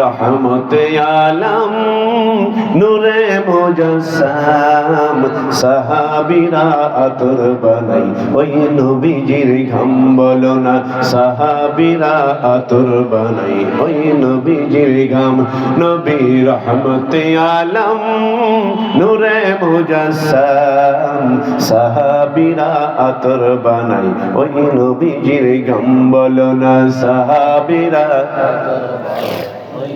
রহমতে আলম, নূরে মুজাসসাম, সাহাবিরা আতর বানাই। ওই নবীজির ঘাম বলো না, সাহাবিরা আতর বানাই। ওই নবীজির ঘাম, নবী রহমতে আলম, নূরে মুজাসসাম, সাহাবিরা আতর বানাই। ওই নবীজির ঘাম বলো না, সাহাবিরা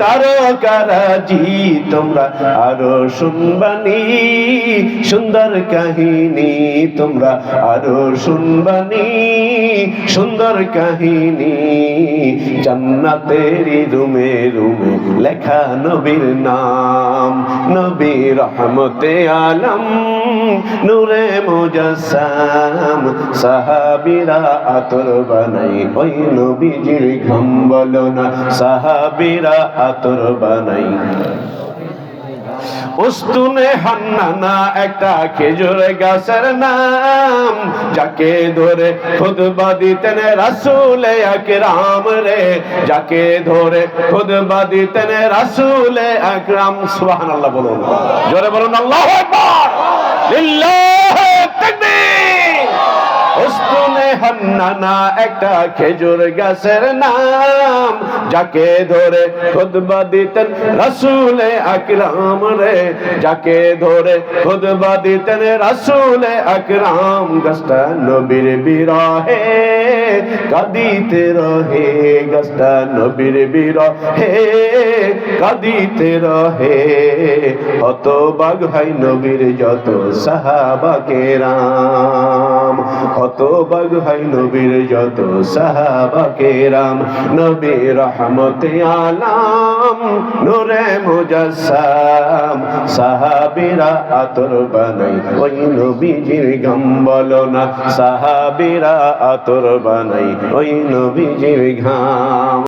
তারকারাজি তোমরা আরও শুনবানি সুন্দর কাহিনী, তোমরা আরও শুনবানি সুন্দর কাহিনী, জান্নাতেরি রুমে রুমে লেখা নবীর নাম নবী রহমতে আলম। নূরে মুজাসসাম, সাহাবিরা আতর বানাই। ওই নবীজির ঘাম বলো না সাহাবিরা আতর বানাই। উস্তুনে হান্নানা একটা খেজুর গাছের নাম, যাকে ধরে খুদবা দিতেন রাসূলে আকরাম রে। যাকে ধরে খুদবা দিতেন রাসূলে আকরাম, সুবহানাল্লাহ বলুন। জোরে বলুন, আল্লাহু আকবার। لله হান্নানা একটা খেজুর গাছের নাম, যাকে ধরে খুদবা দিতেন রাসূলে আকরাম রে, যাকে ধরে খুদবা দিতেন রাসূলে আকরাম, গাছটা নবীর বিরহে, কাঁদিতে রহে গাছটা নবীর বিরহে, কাঁদিতে রহে হত বাগ হয় নবীর যত সাহাবা কেরাম কত বাগ হয় নবীর যত সাহাবা কেরাম নবী রহমতে আলাম, নূরে মুজাসাম সাহাবিরা আতর বানাই, ওই নবীজির গাম বলো না। সাহাবিরা আতর বানাই, ওই নবীজির ঘাম।